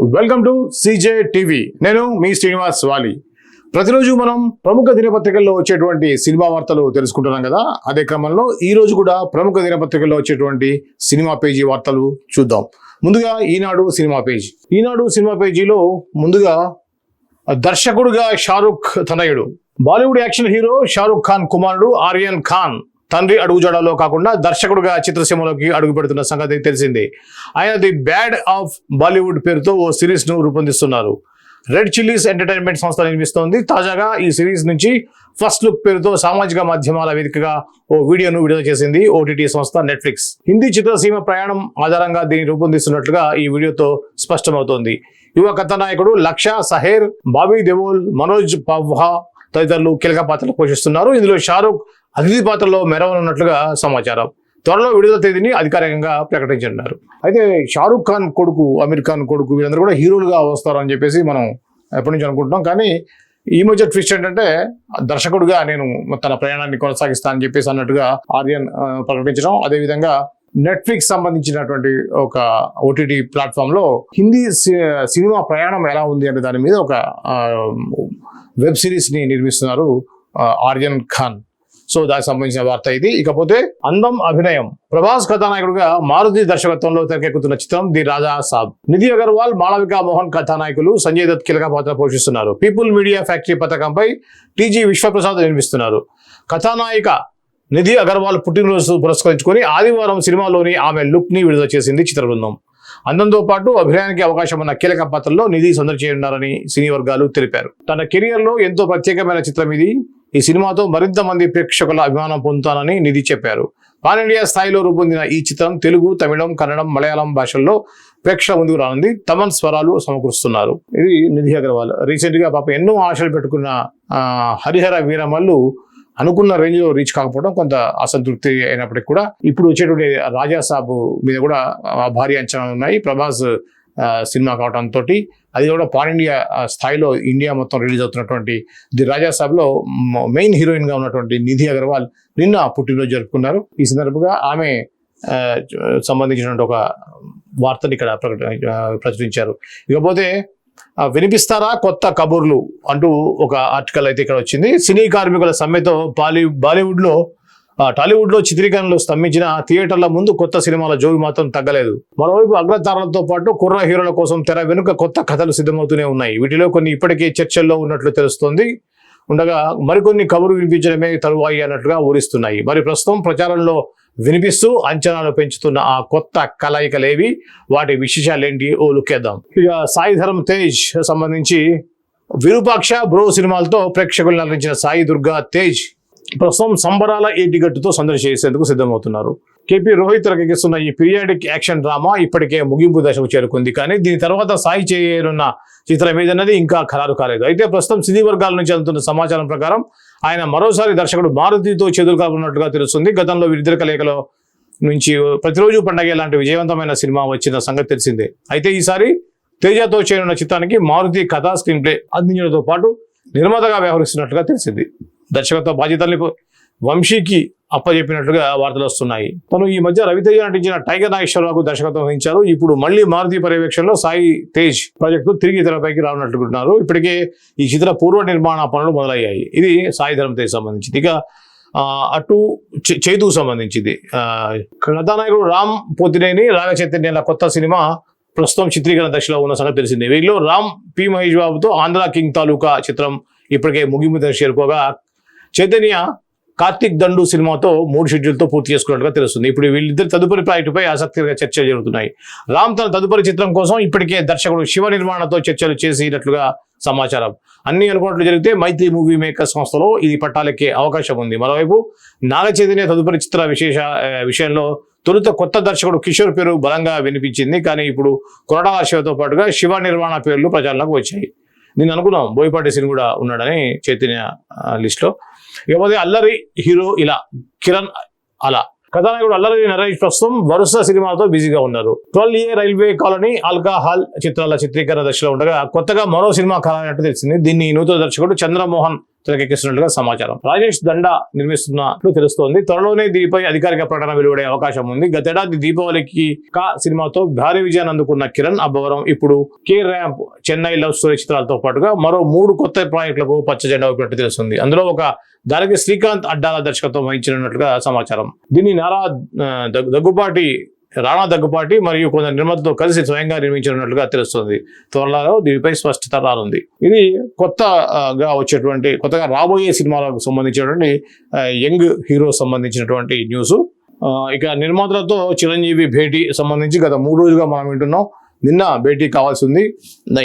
Welcome to CJ TV నేను మీ శ్రీనివాస్ వాలి. ప్రతిరోజు మనం ప్రముఖ దినపత్రికల్లో వచ్చేటువంటి సినిమా వార్తలు తెలుసుకుంటున్నాం కదా? అదే క్రమంలో ఈ రోజు కూడా ప్రముఖ దినపత్రికల్లో వచ్చేటువంటి సినిమా పేజీ వార్తలు చూద్దాం. ముందుగా Eenadu cinema page. Eenadu cinema పేజీలో ముందుగా దర్శకుడుగా షారుఖ్ తనయుడు. Bollywood action hero Shahrukh Khan కుమారుడు ఆర్యన్ ఖాన్. తండ్రి అడుగుజాడలో కాకుండా దర్శకుడుగా చిత్రసీమలోకి అడుగు పెడుతున్న సంగతి తెలిసిందే. ఆయన ది బ్యాడ్ ఆఫ్ బాలీవుడ్ పేరుతో ఓ సిరీస్ను రూపొందిస్తున్నారు. రెడ్ చిల్లీస్ ఎంటర్టైన్మెంట్ సంస్థ నిర్మిస్తోంది. తాజాగా ఈ సిరీస్ నుంచి ఫస్ట్ లుక్ పేరుతో సామాజిక మాధ్యమాల వేదికగా ఓ వీడియోను విడుదల చేసింది ఓటీటీ సంస్థ నెట్ఫ్లిక్స్. హిందీ చిత్రసీమ ప్రయాణం ఆధారంగా దీన్ని రూపొందిస్తున్నట్లుగా ఈ వీడియోతో స్పష్టమవుతోంది. యువ కథానాయకుడు లక్ష సహేర్ బాబీ దేవోల్ మనోజ్ పవ్హా తదితరులు కీలక పాత్రలు పోషిస్తున్నారు. ఇందులో షారుఖ్ అతిథి పాత్రలో మెరవనున్నట్లుగా సమాచారం. త్వరలో విడుదల తేదీని అధికారికంగా ప్రకటించనున్నారు. అయితే షారూఖ్ ఖాన్ కొడుకు అమీర్ ఖాన్ కొడుకు వీళ్ళందరూ కూడా హీరోలుగా వస్తారని చెప్పేసి మనం ఎప్పటి నుంచి అనుకుంటున్నాం. కానీ ఈ మధ్య ట్విస్ట్ ఏంటంటే దర్శకుడుగా నేను తన ప్రయాణాన్ని కొనసాగిస్తానని చెప్పేసి అన్నట్టుగా ఆర్యన్ ప్రకటించడం. అదేవిధంగా నెట్ఫ్లిక్స్ సంబంధించినటువంటి ఒక ఓటీటీ ప్లాట్ఫామ్లో హిందీ సి- సినిమా ప్రయాణం ఎలా ఉంది అనే దాని మీద ఒక వెబ్ సిరీస్ని నిర్మిస్తున్నారు ఆర్యన్ ఖాన్. సో దానికి సంబంధించిన వార్త ఇది. ఇకపోతే అందం అభినయం. ప్రభాస్ కథానాయకుడుగా మారుతి దర్శకత్వంలో తెరకెక్కుతున్న చిత్రం ది రాజా సాబ్. నిధి అగర్వాల్ మాళవిక మోహన్ కథానాయకులు సంజయ్ దత్ కీలక పాత్ర పోషిస్తున్నారు. పీపుల్ మీడియా ఫ్యాక్టరీ పథకంపై టీజీ విశ్వప్రసాద్ నిర్మిస్తున్నారు. కథానాయిక నిధి అగర్వాల్ పుట్టినరోజు పురస్కరించుకొని ఆదివారం సినిమాలోని ఆమె లుక్ని విడుదల చేసింది చిత్ర బృందం అందంతో పాటు అభినయానికి అవకాశం ఉన్న కీలక పాత్రల్లో నిధి సందడి చేయనున్నారని సినీ వర్గాలు తెలిపారు. తన కెరియర్లో ఎంతో ప్రత్యేకమైన చిత్రం ఇది. ఈ సినిమాతో మరింత మంది ప్రేక్షకుల అభిమానం పొందుతానని నిధి చెప్పారు. పాన్ ఇండియా స్థాయిలో రూపొందిన ఈ చిత్రం తెలుగు తమిళం కన్నడం మలయాళం భాషల్లో ప్రేక్షకుల ముందుకు రానుంది. తమన్ స్వరాలు సమకూరుస్తున్నారు. ఇది నిధి అగర్వాల్. రీసెంట్గా పాప ఎన్నో ఆశలు పెట్టుకున్న హరిహర వీరమల్లు అనుకున్న రేంజ్లో రీచ్ కాకపోవడం కొంత అసంతృప్తి అయినప్పటికీ కూడా ఇప్పుడు వచ్చేటువంటి రాజా సాబు మీద కూడా భారీ అంచనాలు ఉన్నాయి. ప్రభాస్ సినిమా కావడంతో అది కూడా పాన్ ఇండియా స్థాయిలో ఇండియా మొత్తం రిలీజ్ అవుతున్నటువంటి ది రాజా సాబ్లో మెయిన్ హీరోయిన్గా ఉన్నటువంటి నిధి అగర్వాల్ నిన్న పుట్టినరోజు జరుపుకున్నారు. ఈ సందర్భంగా ఆమె సంబంధించినటువంటి ఒక వార్తని ఇక్కడ ప్రకట ప్రచురించారు. ఇకపోతే వినిపిస్తారా కొత్త కబుర్లు అంటూ ఒక ఆర్టికల్ అయితే ఇక్కడ వచ్చింది. సినీ కార్మికుల సమ్మెతో బాలీ బాలీవుడ్లో టాలీవుడ్లో చిత్రీకరణలు స్తంభించిన థియేటర్ల ముందు కొత్త సినిమాల జోవి మాత్రం తగ్గలేదు. మరోవైపు అగ్రతారలతో పాటు కుర్ర హీరోల కోసం తెర వెనుక కొత్త కథలు సిద్ధమవుతూనే ఉన్నాయి. వీటిలో కొన్ని ఇప్పటికే చర్చల్లో ఉన్నట్లు తెలుస్తోంది. ఉండగా మరికొన్ని కబురు వినిపించడమే తరువాయి అన్నట్లుగా ఊరిస్తున్నాయి. మరి ప్రస్తుతం ప్రచారంలో వినిపిస్తూ అంచనాలు పెంచుతున్న ఆ కొత్త కలయికలేవి వాటి విశేషాలేంటి ఓ లుక్కేద్దాం ఇక సాయి ధరం తేజ్ సంబంధించి విరూపాక్ష బ్రో సినిమాలతో ప్రేక్షకులు నటించిన సాయి దుర్గా తేజ్ ప్రస్తుతం సంబరాల ఏటిగట్టుతో సందడి చేసేందుకు సిద్ధమవుతున్నారు. కేపీ రోహిత్ తెరకెక్కిస్తున్న ఈ పీరియాడిక్ యాక్షన్ డ్రామా ఇప్పటికే ముగింపు దశకు చేరుకుంది. కానీ దీని తర్వాత సాయి చేయనున్న చిత్రం ఏదన్నది ఇంకా ఖరారు కాలేదు. అయితే ప్రస్తుతం సినీ వర్గాల నుంచి అందుతున్న సమాచారం ప్రకారం ఆయన మరోసారి దర్శకుడు మారుతితో చేతులు కాకున్నట్టుగా తెలుస్తుంది. గతంలో వీరిద్దరి కలయికలో నుంచి ప్రతిరోజు పండగ లాంటి విజయవంతమైన సినిమా వచ్చిన సంగతి తెలిసిందే. అయితే ఈసారి తేజతో చేరున్న చిత్రానికి మారుతి కథా స్క్రీన్ ప్లే అందించడంతో పాటు నిర్మాతగా వ్యవహరిస్తున్నట్టుగా తెలిసింది. దర్శకత్వ బాధ్యతల్ని వంశీకి అప్పజెప్పినట్లుగా వార్తలు వస్తున్నాయి. తను ఈ మధ్య రవితేజ నటించిన టైగర్ నాగేశ్వరరావుకు దర్శకత్వం వహించారు. ఇప్పుడు మళ్ళీ మారుతి పర్యవేక్షణలో సాయి తేజ్ ప్రాజెక్టు తిరిగి తెరపైకి రానున్నట్టుకుంటున్నారు ఇప్పటికే ఈ చిత్ర పూర్వ నిర్మాణ పనులు మొదలయ్యాయి. ఇది సాయి ధరం తేజ్ సంబంధించింది. ఇక అటు చైతుకు చేతుకు సంబంధించింది. కథానాయకుడు రామ్ పోతినేని రాగ చైతన్యాల కొత్త సినిమా ప్రస్తుతం చిత్రీకరణ దశలో ఉన్న సంగతి తెలిసిందే. వీరిలో రామ్ పి మహేష్ బాబుతో ఆంధ్ర కింగ్ తాలూకా చిత్రం ఇప్పటికే ముగింపు దశ చేరుకోగా చైతన్య కార్తిక్ దండు సినిమాతో మూడు షెడ్యూల్తో పూర్తి చేసుకున్నట్టుగా తెలుస్తుంది. ఇప్పుడు వీళ్ళిద్దరు తదుపరి ప్రాజెక్టుపై ఆసక్తిగా చర్చలు జరుగుతున్నాయి. రామ్ తన తదుపరి చిత్రం కోసం ఇప్పటికే దర్శకుడు శివ నిర్మాణతో చర్చలు చేసినట్లుగా సమాచారం. అన్ని అనుకున్నట్లు జరిగితే మైత్రి మూవీ మేకర్ సంస్థలో ఇది పట్టాలెక్కే అవకాశం ఉంది. మరోవైపు నాగ చైతన్య తదుపరి చిత్ర విశేష విషయంలో తొలుత కొత్త దర్శకుడు కిషోర్ పేరు బలంగా వినిపించింది. కానీ ఇప్పుడు కొరడా శివతో పాటుగా శివ నిర్మాణ పేర్లు ప్రచారంలోకి వచ్చాయి. నేను అనుకున్నాం బోయపాటి సిని కూడా ఉన్నాడని చైతన్య లిస్ట్లో ఇకపోతే అల్లరి హీరో ఇలా కిరణ్ అలా. కథానాయకుడు అల్లరి నరేష్ ప్రస్తుతం వరుస సినిమాలతో బిజీగా ఉన్నారు. Twelve A railway colony alcohol చిత్రాల చిత్రీకరణ దశలో ఉండగా కొత్తగా మరో సినిమా ఖరారైనట్టు తెలిసింది. దీన్ని నూతన దర్శకుడు చంద్రమోహన్ తెరకెక్కిస్తున్నట్లుగా సమాచారం. రాజేష్ దండ నిర్మిస్తున్నట్లు తెలుస్తోంది. త్వరలోనే దీనిపై అధికారిక ప్రకటన వెలువడే అవకాశం ఉంది. గతేడాది దీపావళికి కా సినిమాతో భారీ విజయాన్ని అందుకున్న కిరణ్ అబ్బవరం ఇప్పుడు K ramp Chennai love story చిత్రాలతో పాటుగా మరో మూడు కొత్త ప్రాజెక్టులకు పచ్చ జెండా ఊపినట్టు తెలుస్తుంది. అందులో ఒక దానికి శ్రీకాంత్ అడ్డాల దర్శకత్వం వహించినట్లుగా సమాచారం. దీన్ని నారా దగ్గుబాటి రాణా దగ్గుపాటి మరియు కొందరు నిర్మాతతో కలిసి స్వయంగా నిర్మించనున్నట్లుగా తెలుస్తుంది. త్వరలో దీనిపై స్పష్టత రానుంది. ఇది కొత్తగా వచ్చేటువంటి కొత్తగా రాబోయే సినిమాలకు సంబంధించినటువంటి యంగ్ హీరో సంబంధించినటువంటి న్యూస్. ఇక నిర్మాతలతో చిరంజీవి భేటీ సంబంధించి గత మూడు రోజులుగా మనం వింటున్నాం. నిన్న భేటీ కావాల్సి ఉంది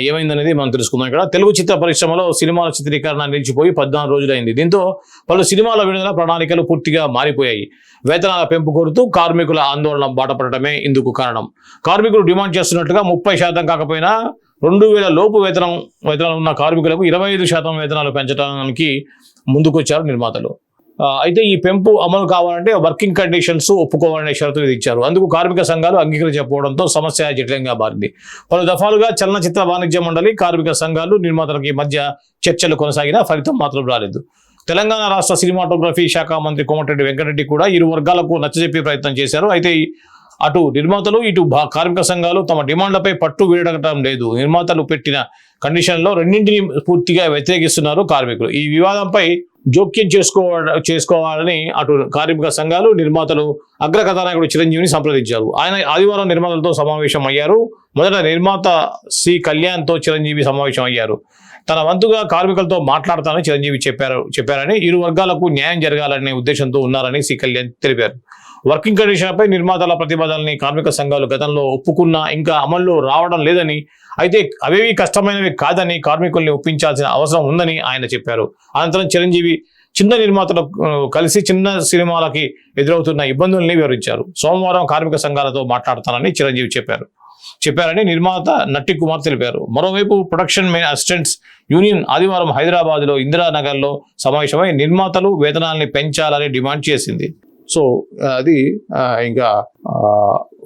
ఏమైందనేది మనం తెలుసుకుందాం ఇక్కడ. తెలుగు చిత్ర పరిశ్రమలో సినిమాల చిత్రీకరణ నిలిచిపోయి పద్నాలుగు రోజులైంది. దీంతో పలు సినిమాల విడుదల ప్రణాళికలు పూర్తిగా మారిపోయాయి. వేతనాల పెంపు కోరుతూ కార్మికుల ఆందోళన బాటపడటమే ఇందుకు కారణం. కార్మికులు డిమాండ్ చేస్తున్నట్టుగా ముప్పై శాతం కాకపోయినా రెండు వేల లోపు వేతనం వేతనాలు ఉన్న కార్మికులకు ఇరవై ఐదు శాతం వేతనాలు పెంచడానికి ముందుకొచ్చారు నిర్మాతలు. అయితే ఈ పెంపు అమలు కావాలంటే వర్కింగ్ కండిషన్స్ ఒప్పుకోవాలనే షరతులు విధించారు అందుకు కార్మిక సంఘాలు అంగీకరించకపోవడంతో సమస్య జటిలంగా మారింది. పలు దఫాలుగా చలనచిత్ర వాణిజ్య మండలి కార్మిక సంఘాలు నిర్మాతలకి మధ్య చర్చలు కొనసాగినా ఫలితం మాత్రం రాలేదు. తెలంగాణ రాష్ట్ర సినిమాటోగ్రఫీ శాఖ మంత్రి కోమటిరెడ్డి వెంకటరెడ్డి కూడా ఇరు వర్గాలకు నచ్చజెప్పే ప్రయత్నం చేశారు. అయితే అటు నిర్మాతలు ఇటు భా- కార్మిక సంఘాలు తమ డిమాండ్లపై పట్టు వీడగటం లేదు. నిర్మాతలు పెట్టిన కండిషన్లో రెండింటిని పూర్తిగా వ్యతిరేకిస్తున్నారు కార్మికులు. ఈ వివాదంపై జోక్యం చేసుకోవ చేసుకోవాలని అటు కార్మిక సంఘాలు నిర్మాతలు అగ్ర కథానాయకుడు చిరంజీవిని సంప్రదించారు. ఆయన ఆదివారం నిర్మాతలతో సమావేశం అయ్యారు. మొదట నిర్మాత సి. కళ్యాణ్తో చిరంజీవి సమావేశం అయ్యారు. తన వంతుగా కార్మికులతో మాట్లాడతానని చిరంజీవి చెప్పారు చెప్పారని ఇరు వర్గాలకు న్యాయం జరగాలనే ఉద్దేశంతో ఉన్నారని సి. కళ్యాణ్ తెలిపారు. వర్కింగ్ కండిషన్పై నిర్మాతల ప్రతిపాదనని కార్మిక సంఘాలు గతంలో ఒప్పుకున్నా ఇంకా అమల్లో రావడం లేదని అయితే అవేవి కష్టమైనవి కాదని కార్మికుల్ని ఒప్పించాల్సిన అవసరం ఉందని ఆయన చెప్పారు. అనంతరం చిరంజీవి చిన్న నిర్మాతలు కలిసి చిన్న సినిమాలకి ఎదురవుతున్న ఇబ్బందుల్ని వివరించారు. సోమవారం కార్మిక సంఘాలతో మాట్లాడతానని చిరంజీవి చెప్పారు. చెప్పారని నిర్మాత నట్టి కుమార్ తెలిపారు. మరోవైపు ప్రొడక్షన్ మెయిన్ అసిస్టెంట్స్ యూనియన్ ఆదివారం హైదరాబాద్లో ఇందిరానగర్లో సమావేశమై నిర్మాతలు వేతనాల్ని పెంచాలని డిమాండ్ చేసింది. సో అది ఇంకా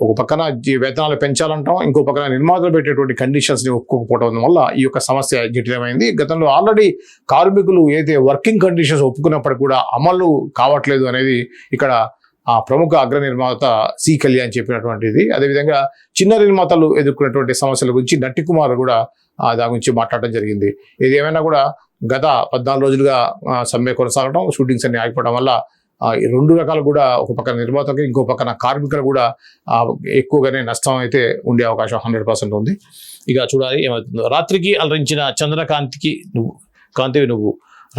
ఒక పక్కన వేతనాలు పెంచాలంటాం ఇంకో పక్కన నిర్మాతలు పెట్టేటువంటి కండిషన్స్ని ఒప్పుకోకపోవడం వల్ల ఈ యొక్క సమస్య జటిలమైంది. గతంలో ఆల్రెడీ కార్మికులు ఏదైతే వర్కింగ్ కండిషన్స్ ఒప్పుకున్నప్పటికీ కూడా అమలు కావట్లేదు అనేది ఇక్కడ ఆ ప్రముఖ అగ్ర నిర్మాత సి కళ్యాణ్ చెప్పినటువంటిది. అదేవిధంగా చిన్న నిర్మాతలు ఎదుర్కొన్నటువంటి సమస్యల గురించి నట్టి కుమార్ కూడా దాని గురించి మాట్లాడడం జరిగింది. ఇది ఏమైనా కూడా గత పద్నాలుగు రోజులుగా సమ్మె కొనసాగడం షూటింగ్స్ అన్ని ఆగిపోవడం వల్ల రెండు రకాలు కూడా ఒక పక్కన నిర్మాతకి ఇంకో పక్కన కార్మికులు కూడా ఎక్కువగానే నష్టం అయితే ఉండే అవకాశం హండ్రెడ్ పర్సెంట్ ఉంది. ఇక చూడాలి ఏమవుతుందో. రాత్రికి అలరించిన చంద్రకాంతికి నువ్వు కాంతివి నువ్వు.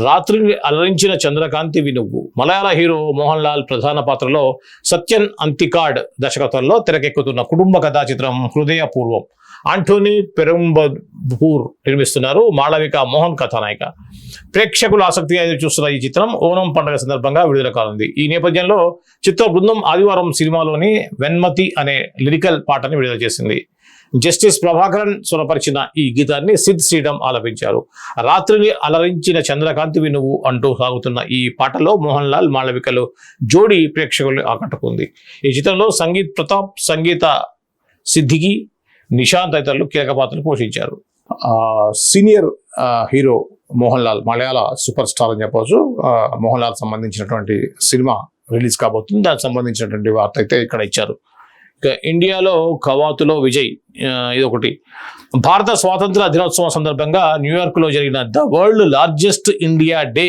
రాత్రిని అలరించిన చంద్రకాంతివి నువ్వు. మలయాళ హీరో మోహన్ లాల్ ప్రధాన పాత్రలో సత్యన్ అంతికాడ్ దర్శకత్వంలో తెరకెక్కుతున్న కుటుంబ కథా చిత్రం హృదయపూర్వం. ఆంటోనీ పెరంబపూర్ నిర్మిస్తున్నారు. మాళవిక మోహన్ కథానాయిక. ప్రేక్షకులు ఆసక్తిగా ఎదురు చూస్తున్న ఈ చిత్రం ఓనం పండుగ సందర్భంగా విడుదల కానుంది. ఈ నేపథ్యంలో చిత్ర బృందం ఆదివారం సినిమాలోని వెన్మతి అనే లిరికల్ పాటని విడుదల చేసింది. జస్టిస్ ప్రభాకరన్ స్వరపరిచిన ఈ గీతాన్ని సిద్ శ్రీడమ్ ఆలపించారు. రాత్రిని అలరించిన చంద్రకాంతివి నువ్వు అంటూ సాగుతున్న ఈ పాటలో మోహన్ లాల్ మాళవికలు జోడి ప్రేక్షకుల్ని ఆకట్టుకుంది. ఈ చిత్రంలో సంగీత్ ప్రతాప్ సంగీత సిద్ధికి నిశాంత్ తదితరులు కీలక పాత్రలు పోషించారు. సీనియర్ హీరో మోహన్ లాల్ మలయాళ సూపర్ స్టార్ అని చెప్పవచ్చు మోహన్ లాల్ సంబంధించినటువంటి సినిమా రిలీజ్ కాబోతుంది. దానికి సంబంధించినటువంటి వార్త అయితే ఇక్కడ ఇచ్చారు. ఇక ఇండియాలో కవాతులో విజయ్ ఇదొకటి. భారత స్వాతంత్ర దినోత్సవం సందర్భంగా న్యూయార్క్లో జరిగిన the world largest India day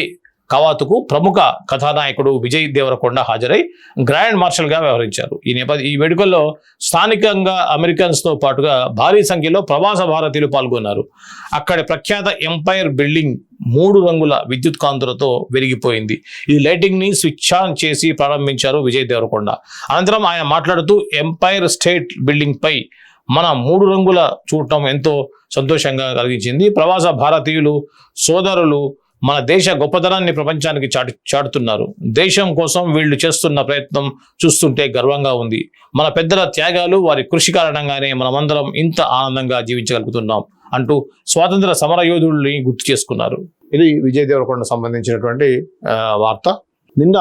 కవాతుకు ప్రముఖ కథానాయకుడు విజయ్ దేవరకొండ హాజరై గ్రాండ్ మార్షల్గా వ్యవహరించారు. ఈ నేపథ్య ఈ వేడుకల్లో స్థానికంగా అమెరికన్స్తో పాటుగా భారీ సంఖ్యలో ప్రవాస భారతీయులు పాల్గొన్నారు. అక్కడి ప్రఖ్యాత ఎంపైర్ బిల్డింగ్ మూడు రంగుల విద్యుత్ కాంతులతో వెలిగిపోయింది ఈ లైటింగ్ని స్విచ్ ఆన్ చేసి ప్రారంభించారు విజయ్ దేవరకొండ. అనంతరం ఆయన మాట్లాడుతూ ఎంపైర్ స్టేట్ బిల్డింగ్పై మన మూడు రంగుల చూడటం ఎంతో సంతోషంగా కలిగించింది. ప్రవాస భారతీయులు సోదరులు మన దేశ గొప్పతనాన్ని ప్రపంచానికి చాటి చాటుతున్నారు. దేశం కోసం వీళ్ళు చేస్తున్న ప్రయత్నం చూస్తుంటే గర్వంగా ఉంది. మన పెద్దల త్యాగాలు వారి కృషి కారణంగానే మనమందరం ఇంత ఆనందంగా జీవించగలుగుతున్నాం అంటూ స్వాతంత్ర సమర యోధుల్ని గుర్తు చేసుకున్నారు. ఇది విజయ్ దేవరకొండ సంబంధించినటువంటి వార్త. నిన్న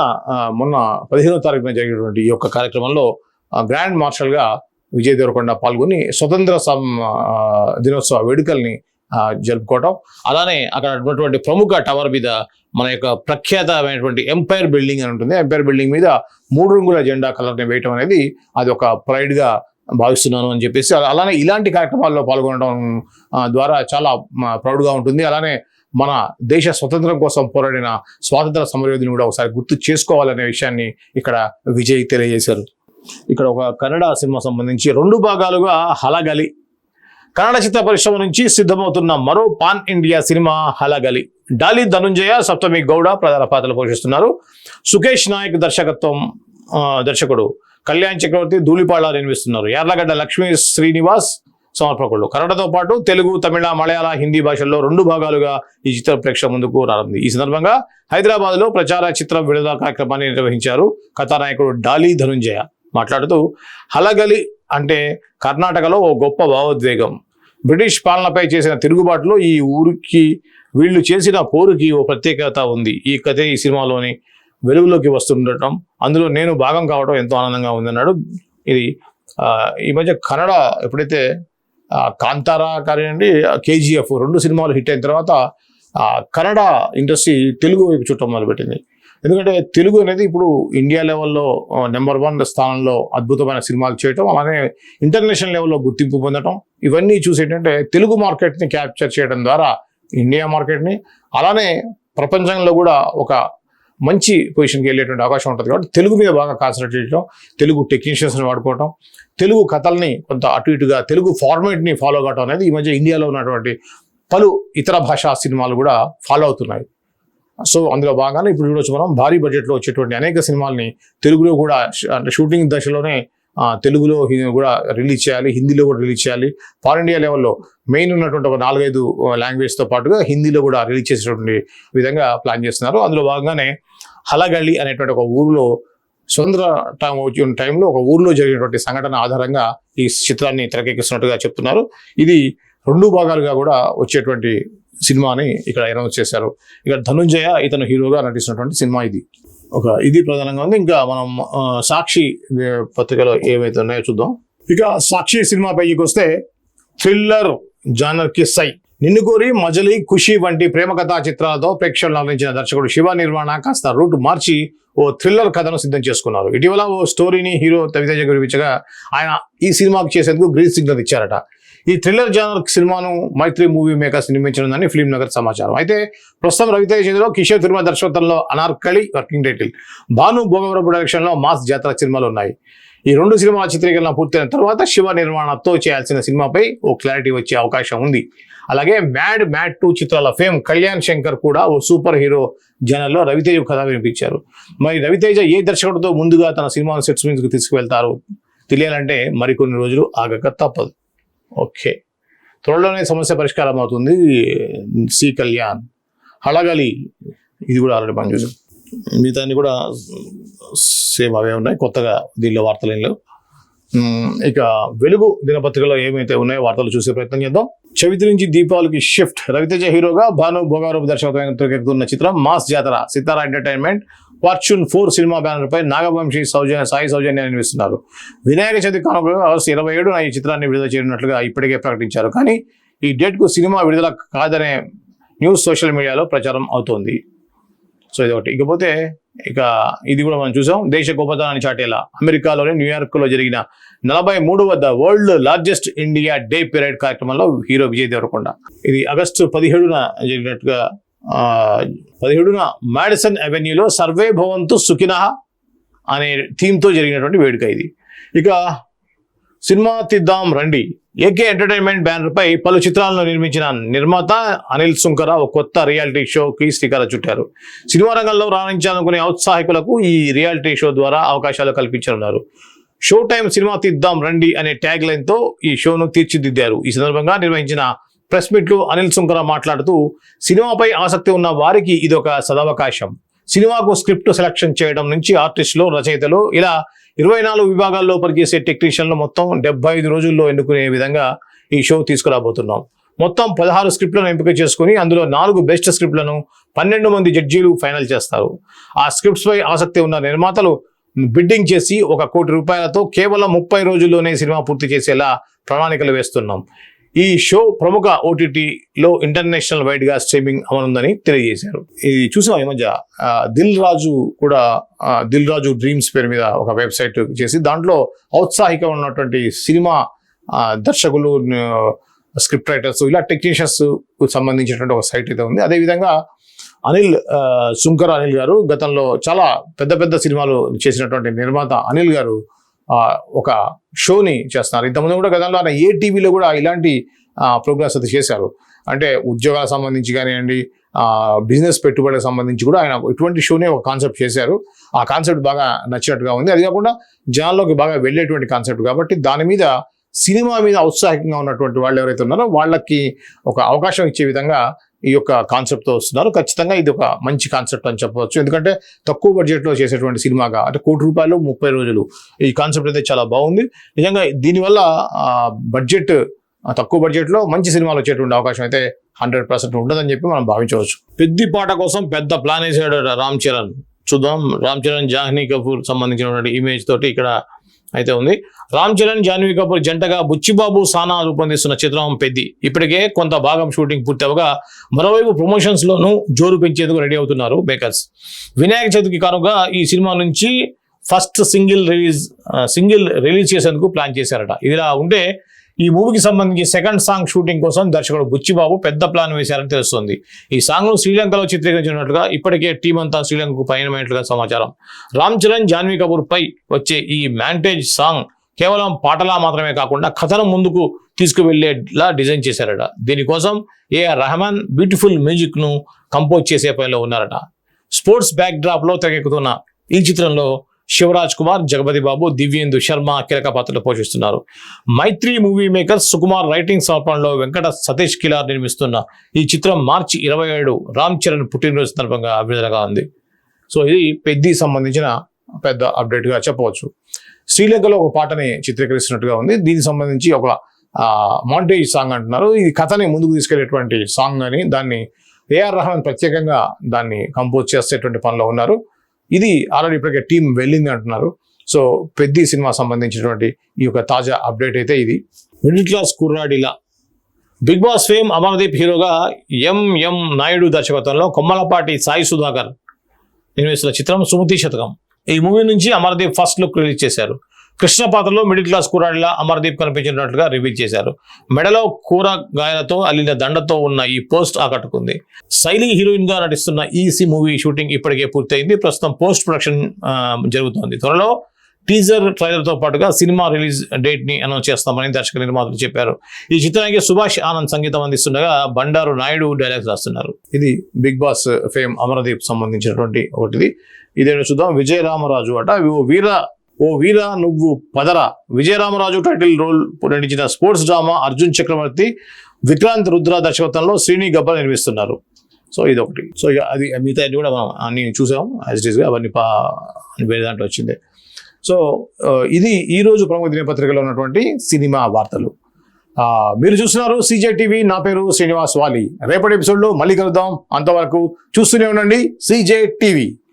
మొన్న పదిహేనో తారీఖున జరిగినటువంటి ఈ యొక్క కార్యక్రమంలో గ్రాండ్ మార్షల్గా విజయ్ దేవరకొండ పాల్గొని స్వతంత్ర సం దినోత్సవ వేడుకల్ని జరుపుకోవటం. అలానే అక్కడ ఉన్నటువంటి ప్రముఖ టవర్ మీద మన యొక్క ప్రఖ్యాతమైనటువంటి ఎంపైర్ బిల్డింగ్ అని ఉంటుంది. ఎంపైర్ బిల్డింగ్ మీద మూడు రంగుల జెండా కలర్ని వేయటం అనేది అది ఒక ప్రైడ్గా గా భావిస్తున్నాను అని చెప్పేసి అలానే ఇలాంటి కార్యక్రమాల్లో పాల్గొనడం ద్వారా చాలా ప్రౌడ్గా ఉంటుంది. అలానే మన దేశ స్వతంత్రం కోసం పోరాడిన స్వాతంత్ర సమరయోధిని కూడా ఒకసారి గుర్తు చేసుకోవాలనే విషయాన్ని ఇక్కడ విజయ్ తెలియజేశారు. ఇక్కడ ఒక కన్నడ సినిమా సంబంధించి రెండు భాగాలుగా హలగలి కన్నడ చిత్ర పరిశ్రమ నుంచి సిద్ధమవుతున్న మరో pan India cinema Halagali. Daali Dhananjaya Saptami Gowda ప్రధాన పాత్రలు పోషిస్తున్నారు. సుకేష్ నాయక్ దర్శకత్వం దర్శకుడు. కళ్యాణ్ చక్రవర్తి ధూళిపాళ నిర్మిస్తున్నారు. యార్లగడ్డ లక్ష్మీ శ్రీనివాస్ సమర్పకులు. కన్నడతో పాటు తెలుగు తమిళ మలయాళ హిందీ భాషల్లో రెండు భాగాలుగా ఈ చిత్ర ప్రేక్షక ముందుకు రానుంది. ఈ సందర్భంగా హైదరాబాద్లో ప్రచార చిత్ర విడుదల కార్యక్రమాన్ని నిర్వహించారు కథానాయకుడు డాలీ ధనుంజయ. మాట్లాడుతూ హలగలి అంటే కర్ణాటకలో ఓ గొప్ప భావోద్వేగం. బ్రిటిష్ పాలనపై చేసిన తిరుగుబాటులో ఈ ఊరికి వీళ్ళు చేసిన పోరుకి ఓ ప్రత్యేకత ఉంది. ఈ కథే ఈ సినిమాలోని వెలుగులోకి వస్తుండటం అందులో నేను భాగం కావడం ఎంతో ఆనందంగా ఉందన్నాడు. ఇది ఈ మధ్య కన్నడ ఎప్పుడైతే కాంతారా కానివ్వండి కేజీఎఫ్ రెండు సినిమాలు హిట్ అయిన తర్వాత కన్నడ ఇండస్ట్రీ తెలుగు వైపు చుట్టం మొదలుపెట్టింది. ఎందుకంటే తెలుగు అనేది ఇప్పుడు ఇండియా లెవెల్లో నెంబర్ వన్ స్థానంలో అద్భుతమైన సినిమాలు చేయటం అలానే ఇంటర్నేషనల్ లెవెల్లో గుర్తింపు పొందటం ఇవన్నీ చూసి ఏంటంటే తెలుగు మార్కెట్ని క్యాప్చర్ చేయడం ద్వారా ఇండియా మార్కెట్ని అలానే ప్రపంచంలో కూడా ఒక మంచి పొజిషన్కి వెళ్ళేటువంటి అవకాశం ఉంటుంది కాబట్టి తెలుగు మీద బాగా కాన్సన్ట్రేట్ చేయడం తెలుగు టెక్నీషియన్స్ని వాడుకోవటం తెలుగు కథల్ని కొంత అటు ఇటుగా తెలుగు ఫార్మేట్ని ఫాలో కావటం అనేది ఈ మధ్య ఇండియాలో ఉన్నటువంటి పలు ఇతర భాషా సినిమాలు కూడా ఫాలో అవుతున్నాయి. సో అందులో భాగంగానే ఇప్పుడు చూడొచ్చు మనం భారీ బడ్జెట్లో వచ్చేటువంటి అనేక సినిమాల్ని తెలుగులో కూడా అంటే షూటింగ్ దశలోనే తెలుగులో కూడా రిలీజ్ చేయాలి హిందీలో కూడా రిలీజ్ చేయాలి. పాన్ ఇండియా లెవెల్లో మెయిన్ ఉన్నటువంటి ఒక నాలుగైదు లాంగ్వేజ్తో పాటుగా హిందీలో కూడా రిలీజ్ చేసేటువంటి విధంగా ప్లాన్ చేస్తున్నారు. అందులో భాగంగానే హలగళ్ళి అనేటువంటి ఒక ఊరిలో స్వతంత్ర టైం వచ్చిన టైంలో ఒక ఊరిలో జరిగినటువంటి సంఘటన ఆధారంగా ఈ చిత్రాన్ని తెరకెక్కిస్తున్నట్టుగా చెప్తున్నారు. ఇది రెండు భాగాలుగా కూడా వచ్చేటువంటి సినిమాని ఇక్కడ అనౌన్స్ చేశారు. ఇక్కడ ధనుంజయ ఇతను హీరోగా నటిస్తున్నటువంటి సినిమా ఇది. ఒక ఇది ప్రధానంగా ఉంది. ఇంకా మనం సాక్షి పత్రికలో ఏవైతే ఉన్నాయో చూద్దాం. ఇక సాక్షి సినిమా పైకి వస్తే థ్రిల్లర్ జానర్కి సై. నిన్ను కోరి మజలి ఖుషి వంటి ప్రేమ కథా చిత్రాలతో ప్రేక్షకులు అందించిన దర్శకుడు శివ నిర్మాణ కాస్త రూట్ మార్చి ఓ థ్రిల్లర్ కథను సిద్ధం చేసుకున్నారు. ఇటీవల ఓ స్టోరీని హీరో తవితేజ గురించగా ఆయన ఈ సినిమాకు చేసేందుకు గ్రీన్ సిగ్నల్ ఇచ్చారట. ఈ థ్రిల్లర్ జానర్ సినిమాను మైత్రి మూవీ మేకర్స్ నిర్మించనుందని ఫిల్మ్ నగర్ సమాచారం. అయితే ప్రస్తుతం రవితేజ్ ఇందులో కిషోర్ తిరుమల దర్శకత్వంలో అనార్కలి వర్కింగ్ టైటిల్. భాను భోగవరపు ప్రొడక్షన్లో మాస్ జాతర సినిమాలు ఉన్నాయి. ఈ రెండు సినిమాల చిత్రీకరణ పూర్తయిన తర్వాత శివ నిర్మాణంతో చేయాల్సిన సినిమాపై ఓ క్లారిటీ వచ్చే అవకాశం ఉంది. అలాగే మ్యాడ్ మ్యాడ్ టూ చిత్రాల ఫేమ్ కళ్యాణ్ శంకర్ కూడా ఓ సూపర్ హీరో జనల్లో రవితేజ కథ వినిపించారు. మరి రవితేజ ఏ దర్శకుడితో ముందుగా తన సినిమాను సెట్స్ మీదకి తీసుకువెళ్తారు తెలియాలంటే మరికొన్ని రోజులు ఆగక తప్పదు. ఓకే. త్వరలోనే సమస్య పరిష్కారం అవుతుంది. సి కళ్యాణ్. హళగలి. ఇది కూడా ఆల్రెడీ మనం చూసాం. మిగతాన్ని కూడా సేమ్ అవే ఉన్నాయి. కొత్తగా దీనిలో వార్తలు ఇక వెలుగు దినపత్రికలో ఏమైతే ఉన్నాయో వార్తలు చూసే ప్రయత్నం చేద్దాం. చవితి నుంచి దీపావళికి షిఫ్ట్ రవితేజ హీరోగా భాను భోగారూపు దర్శకత్వం తెరకెక్కుతున్న చిత్రం mass Jathara Sithara entertainment fortune four cinema banner పై నాగవంశీ సౌజన్య సాయి సౌజన్య నిర్మిస్తున్నారు. వినాయక చవితి కానుకగా ఆగస్టు ఇరవై ఏడున ఈ చిత్రాన్ని విడుదల చేయనున్నట్లుగా ఇప్పటికే ప్రకటించారు. కానీ ఈ డేట్కు సినిమా విడుదల కాదనే న్యూస్ సోషల్ మీడియాలో ప్రచారం అవుతోంది. సో ఇది ఒకటి ఇకపోతే ఇక ఇది కూడా మనం చూసాం. దేశ గొప్పతనాన్ని చాటేలా అమెరికాలోని న్యూయార్క్లో జరిగిన నలభై మూడు వద్ద world largest India day parade కార్యక్రమంలో హీరో విజయ్ దేవరకొండ. ఇది ఆగస్టు పదిహేడున జరిగినట్టుగా పదిహేడున మాడిసన్ అవెన్యూలో సర్వే భవంతు సుఖిన అనే థీమ్తో జరిగినటువంటి వేడుక ఇది. ఇక సినిమా తీద్దాం రండి. ఏకే ఎంటర్టైన్మెంట్ బ్యానర్పై పలు చిత్రాలను నిర్మించిన నిర్మాత అనిల్ సుంకర ఒక కొత్త రియాలిటీ షోకి శ్రీకారం చుట్టారు. సినిమా రంగంలో రాణించాలనుకునే ఔత్సాహికులకు ఈ రియాలిటీ షో ద్వారా అవకాశాలు కల్పించనున్నారు. షో టైం సినిమా తీద్దాం రండి అనే ట్యాగ్ లైన్తో ఈ షోను తీర్చిదిద్దారు. ఈ సందర్భంగా నిర్వహించిన ప్రెస్ మీట్లో అనిల్ సుంకర మాట్లాడుతూ సినిమాపై ఆసక్తి ఉన్న వారికి ఇది ఒక సదవకాశం. సినిమాకు స్క్రిప్ట్ సెలక్షన్ చేయడం నుంచి ఆర్టిస్టులు రచయితలు ఇలా ఇరవై నాలుగు విభాగాల్లో పనిచేసే టెక్నీషియన్లు మొత్తం డెబ్బై ఐదు రోజుల్లో ఎన్నుకునే విధంగా ఈ షో తీసుకురాబోతున్నాం. మొత్తం పదహారు స్క్రిప్ట్లను ఎంపిక చేసుకుని అందులో నాలుగు బెస్ట్ స్క్రిప్ట్లను పన్నెండు మంది జడ్జీలు ఫైనల్ చేస్తారు. ఆ స్క్రిప్ట్స్ పై ఆసక్తి ఉన్న నిర్మాతలు బిడ్డింగ్ చేసి ఒక కోటి రూపాయలతో కేవలం ముప్పై రోజుల్లోనే సినిమా పూర్తి చేసేలా ప్రణాళికలు వేస్తున్నాం. ఈ షో ప్రముఖ ఓటీటీలో ఇంటర్నేషనల్ వైడ్గా స్ట్రీమింగ్ అవనుందని తెలియజేశారు. ఇది చూసాం ఈ మధ్య? దిల్ రాజు కూడా దిల్ రాజు డ్రీమ్స్ పేరు మీద ఒక వెబ్సైట్ చేసి దాంట్లో ఔత్సాహిక ఉన్నటువంటి సినిమా దర్శకులు స్క్రిప్ట్ రైటర్స్ ఇలా టెక్నీషియన్స్ సంబంధించినటువంటి ఒక సైట్ అయితే ఉంది. అదేవిధంగా అనిల్ సుంకర్ అనిల్ గారు గతంలో చాలా పెద్ద పెద్ద సినిమాలు చేసినటువంటి నిర్మాత అనిల్ గారు ఒక షోని చేస్తున్నారు. ఇంతకుముందు కూడా గతంలో ఆయన ఏ టీవీలో కూడా ఇలాంటి ప్రోగ్రామ్స్ అయితే చేశారు. అంటే ఉద్యోగాలకు సంబంధించి కానివ్వండి బిజినెస్ పెట్టుబడికి సంబంధించి కూడా ఆయన ఇటువంటి షోనే ఒక కాన్సెప్ట్ చేశారు. ఆ కాన్సెప్ట్ బాగా నచ్చినట్టుగా ఉంది. అది కాకుండా జనాల్లోకి బాగా వెళ్ళేటువంటి కాన్సెప్ట్ కాబట్టి దాని మీద సినిమా మీద ఔత్సాహికంగా ఉన్నటువంటి వాళ్ళు ఎవరైతే ఉన్నారో వాళ్ళకి ఒక అవకాశం ఇచ్చే విధంగా ఈ యొక్క కాన్సెప్ట్తో వస్తున్నారు. ఖచ్చితంగా ఇది ఒక మంచి కాన్సెప్ట్ అని చెప్పవచ్చు. ఎందుకంటే తక్కువ బడ్జెట్లో చేసేటువంటి సినిమాగా అంటే కోటి రూపాయలు ముప్పై రోజులు. ఈ కాన్సెప్ట్ అయితే చాలా బాగుంది. నిజంగా దీనివల్ల బడ్జెట్ తక్కువ బడ్జెట్లో మంచి సినిమాలు వచ్చేటువంటి అవకాశం అయితే హండ్రెడ్ పర్సెంట్ ఉండదని చెప్పి మనం భావించవచ్చు. పెద్ది పాట కోసం పెద్ద ప్లాన్ వేసాడు రామ్ చరణ్. చూద్దాం. రామ్ చరణ్ జాహ్నీ కపూర్ సంబంధించినటువంటి ఇమేజ్ తోటి ఇక్కడ అయితే ఉంది. రామ్ చరణ్ జాన్వీ కపూర్ జంటగా బుచ్చిబాబు సానా రూపొందిస్తున్న చిత్రం పెద్ది. ఇప్పటికే కొంత భాగం షూటింగ్ పూర్తవగా మరోవైపు ప్రమోషన్స్ లోనూ జోరు పెంచేందుకు రెడీ అవుతున్నారు మేకర్స్. వినాయక చవితికి కానుగా ఈ సినిమా నుంచి first single release single release చేసేందుకు ప్లాన్ చేశారట. ఇదిలా ఉంటే ఈ మూవీకి సంబంధించి సెకండ్ సాంగ్ షూటింగ్ కోసం దర్శకుడు బుచ్చిబాబు పెద్ద ప్లాన్ వేశారని తెలుస్తుంది. ఈ సాంగ్ను శ్రీలంకలో చిత్రీకరించినట్లుగా ఇప్పటికే టీం అంతా శ్రీలంకకు పయనమైనట్లుగా సమాచారం. రామ్ చరణ్ జాన్వీ కపూర్ పై వచ్చే ఈ మ్యాంటేజ్ సాంగ్ కేవలం పాటలా మాత్రమే కాకుండా కథను ముందుకు తీసుకువెళ్ళేలా డిజైన్ చేశారట. దీనికోసం ఏఆర్ రెహమాన్ బ్యూటిఫుల్ మ్యూజిక్ను కంపోజ్ చేసే పనిలో ఉన్నారట. స్పోర్ట్స్ బ్యాక్ డ్రాప్లో తెగెక్కుతున్న ఈ చిత్రంలో శివరాజ్ కుమార్ జగపతి బాబు దివ్యేందు శర్మ కీలక పాత్రలు పోషిస్తున్నారు. Mythri movie maker Sukumar writing సమర్పణలో వెంకట సతీష్ కిలార్ నిర్మిస్తున్న ఈ చిత్రం మార్చి ఇరవై ఏడు రామ్ చరణ్ పుట్టినరోజు సందర్భంగా విడుదలగా ఉంది. సో ఇది పెద్ది సంబంధించిన పెద్ద అప్డేట్గా చెప్పవచ్చు. శ్రీలంకలో ఒక పాటని చిత్రీకరిస్తున్నట్టుగా ఉంది. దీనికి సంబంధించి ఒక మాంటేజ్ సాంగ్ అంటున్నారు. ఇది కథని ముందుకు తీసుకెళ్ళేటువంటి సాంగ్ అని దాన్ని ఏఆర్ రహమాన్ ప్రత్యేకంగా దాన్ని కంపోజ్ చేసేటువంటి పనిలో ఉన్నారు. ఇది ఆల్రెడీ ఇప్పటికే టీం వెళ్ళింది అంటున్నారు. సో పెద్ద సినిమా సంబంధించినటువంటి ఈ యొక్క తాజా అప్డేట్ అయితే ఇది. మిడిల్ క్లాస్ కుర్రాడిలా. బిగ్ బాస్ ఫేమ్ అమర్దీప్ హీరోగా ఎంఎం నాయుడు దర్శకత్వంలో కొమ్మలపాటి సాయి సుధాకర్. నిర్మిస్తున్న చిత్రం సుమతి శతకం. ఈ మూవీ నుంచి అమర్దీప్ ఫస్ట్ లుక్ రిలీజ్ చేశారు. కృష్ణ పాత్రలో మిడిల్ క్లాస్ కూరాడిలా అమర్దీప్ కనిపించినట్లుగా రివీల్ చేశారు. మెడలో కూరగాయలతో అల్లిన దండతో ఉన్న ఈ పోస్ట్ ఆకట్టుకుంది. శైలి హీరోయిన్గా నటిస్తున్న ఈసీ మూవీ షూటింగ్ ఇప్పటికే పూర్తయింది. ప్రస్తుతం పోస్ట్ ప్రొడక్షన్ జరుగుతోంది. త్వరలో టీజర్ ట్రైలర్తో పాటుగా సినిమా రిలీజ్ డేట్ని అనౌన్స్ చేస్తామని దర్శక నిర్మాతలు చెప్పారు. ఈ చిత్రానికి సుభాష్ ఆనంద్ సంగీతం అందిస్తుండగా బండారు నాయుడు డైలాగ్స్ రాస్తున్నారు. ఇది బిగ్ బాస్ ఫేమ్ అమరదీప్ సంబంధించినటువంటి ఒకటిది. ఇదేంటో చూద్దాం. విజయ రామరాజు అట వీర ఓ వీర నువ్వు పదరా? విజయరామరాజు టైటిల్ రోల్ నటించిన స్పోర్ట్స్ డ్రామా అర్జున్ చక్రవర్తి విక్రాంత్ రుద్ర దర్శకత్వంలో శ్రీని గబ్బర్ నిర్మిస్తున్నారు. సో ఇది ఒకటి సో ఇక అది మిగతా అన్ని కూడా మనం అన్ని చూసాం యాజ్ ఈస్గా అవన్నీ పా వేరే దాంట్లో వచ్చింది. సో ఇది ఈరోజు ప్రముఖ దినపత్రికలో ఉన్నటువంటి సినిమా వార్తలు. మీరు చూస్తున్నారు సీజే టీవీ నా పేరు శ్రీనివాస్ వాలి. రేపటి ఎపిసోడ్లో మళ్ళీ కలుద్దాం. అంతవరకు చూస్తూనే ఉండండి సీజే టీవీ